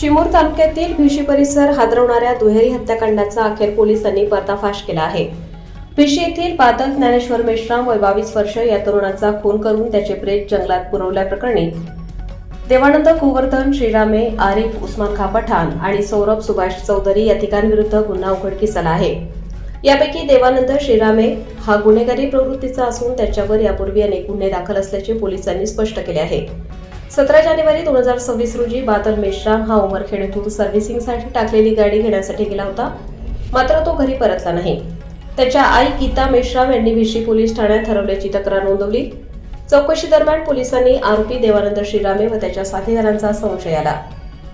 चिमूर तालुक्यातील भिशी परिसर हादरवणाऱ्या दुहेरी हत्याकांडाचा अखेर पोलिसांनी पर्दाफाश केला आहे. भिशी येथील बादल ज्ञानेश्वर मेश्राम वय बावीस वर्ष या तरुणाचा खून करून त्याचे प्रेत जंगलात पुरवल्याप्रकरणी देवानंद गोवर्धन श्रीरामे आरिफ उस्मान खा पठाण आणि सौरभ सुभाष चौधरी या तिघांविरुद्ध गुन्हा उघडकीस आला आहे. यापैकी देवानंद श्रीरामे हा गुन्हेगारी प्रवृत्तीचा असून त्याच्यावर यापूर्वी अनेक गुन्हे दाखल असल्याचे पोलिसांनी स्पष्ट केले आहे. सतरा जानेवारी दोन हजार सव्वीस रोजी बादल मेश्राम हा उमरखेड येथून सर्व्हिसिंगसाठी टाकलेली गाडी घेण्यासाठी गेला होता. मात्र तो घरी परतला नाही. त्याच्या आई गीता मेश्राम यांनी भिशी पोलीस ठाण्यात ठरवल्याची तक्रार नोंदवली. चौकशी दरम्यान पोलिसांनी आरोपी देवानंद श्रीरामे व त्याच्या साथीदारांचा संशय आला.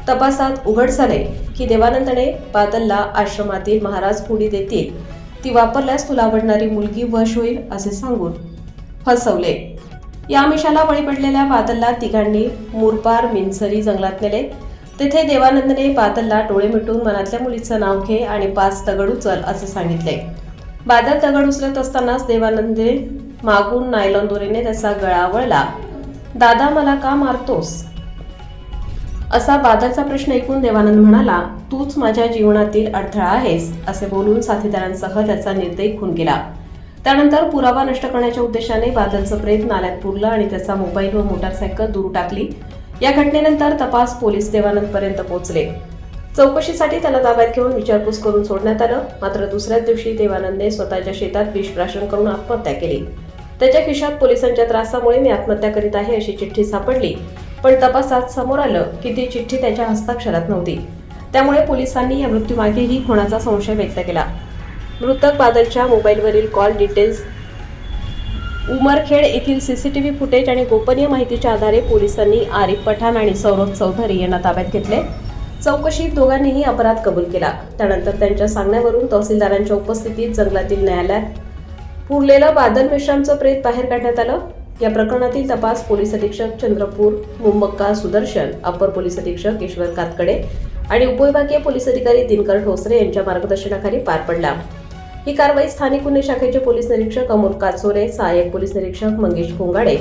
तपासात उघड झाले की देवानंदने बादलला आश्रमातील महाराज पुढी देतील. ती वापरल्यास तुला आवडणारी मुलगी वश होईल असे सांगून फसवले. या आमिषाला बळी पडलेल्या बादलला तिघांनी मुरपार मिनसरी जंगलात नेले. तेथे देवानंदने बादलला डोळे मिटून मनातल्या मुलीचं नाव घे आणि पाच दगड उचल असे सांगितले. बादल दगड उचलत असतानाच देवानंदने मागून नायलॉन दोरीने त्याचा गळा वळला. दादा मला का मारतोस? असा बादलचा प्रश्न ऐकून देवानंद म्हणाला तूच माझ्या जीवनातील अडथळा आहेस असे बोलून साथीदारांसह त्याचा निर्दयी खून केला. त्यानंतर पुरावा नष्ट करण्याच्या उद्देशाने बादलचं प्रेत नाल्यात पुरलं आणि त्याचा मोबाईल व मोटारसायकल दूर टाकली. या घटनेनंतर तपास पोलीस देवानंदपर्यंत पोहोचले. चौकशीसाठी त्याला ताब्यात घेऊन विचारपूस करून सोडण्यात आलं. मात्र दुसऱ्याच दिवशी देवानंदने स्वतःच्या शेतात विषप्राशन करून आत्महत्या केली. त्याच्या खिशात पोलिसांच्या त्रासामुळे मी आत्महत्या करीत आहे अशी चिठ्ठी सापडली. पण तपासात समोर आलं की ती चिठ्ठी त्याच्या हस्ताक्षरात नव्हती. त्यामुळे पोलिसांनी या मृत्यूमागेही खुनाचा संशय व्यक्त केला. मृतक बादलच्या मोबाईलवरील कॉल डिटेल्स. उमरखेड येथील सीसीटीव्ही फुटेज आणि गोपनीय माहितीच्या आधारे पोलिसांनी आरिफ पठाण आणि सौरभ चौधरी यांना ताब्यात घेतले. चौकशीत दोघांनीही अपराध कबूल केला. त्यानंतर त्यांच्या सांगण्यावरून तहसीलदारांच्या उपस्थितीत जंगलातील न्यायालयात पुरलेलं बादल मिश्रामचं प्रेत बाहेर काढण्यात आलं. या प्रकरणातील तपास पोलीस अधीक्षक चंद्रपूर मुंबक्का सुदर्शन अपर पोलीस अधीक्षक ईश्वर कातकडे आणि उपविभागीय पोलीस अधिकारी दिनकर ठोसरे यांच्या मार्गदर्शनाखाली पार पडला. ही कारवाई स्थानिक गुन्हे शाखेचे पोलीस निरीक्षक अमोल काचोरे सहाय्यक पोलीस निरीक्षक मंगेश खोंगाडे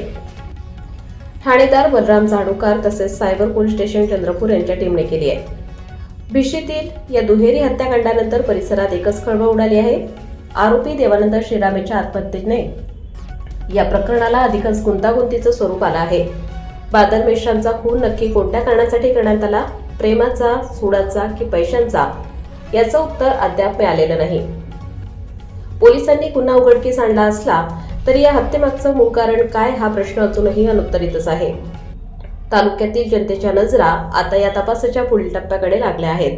ठाणेदार बलराम जाडूकार तसेच सायबर पोलीस स्टेशन चंद्रपूर यांच्या टीमने केली आहे. भिशीतील या दुहेरी हत्याकांडानंतर परिसरात एकच खळबळ उडाली आहे. आरोपी देवानंद श्रीरामेच्या आत्महत्येने या प्रकरणाला अधिकच गुंतागुंतीचं स्वरूप आलं आहे. बादल मेश्रामचा खून नक्की कोणत्या कारणासाठी करण्यात आला? प्रेमाचा सुडाचा की पैशांचा? याचं उत्तर अद्याप मिळालेलं नाही. पोलिसांनी गुन्हा उघडकीस आणला असला तरी या हत्येमागचं मूळ कारण काय हा प्रश्न अजूनही अनुत्तरितच आहे. तालुक्यातील जनतेच्या नजरा आता या तपासाच्या पुढील टप्प्याकडे लागल्या आहेत.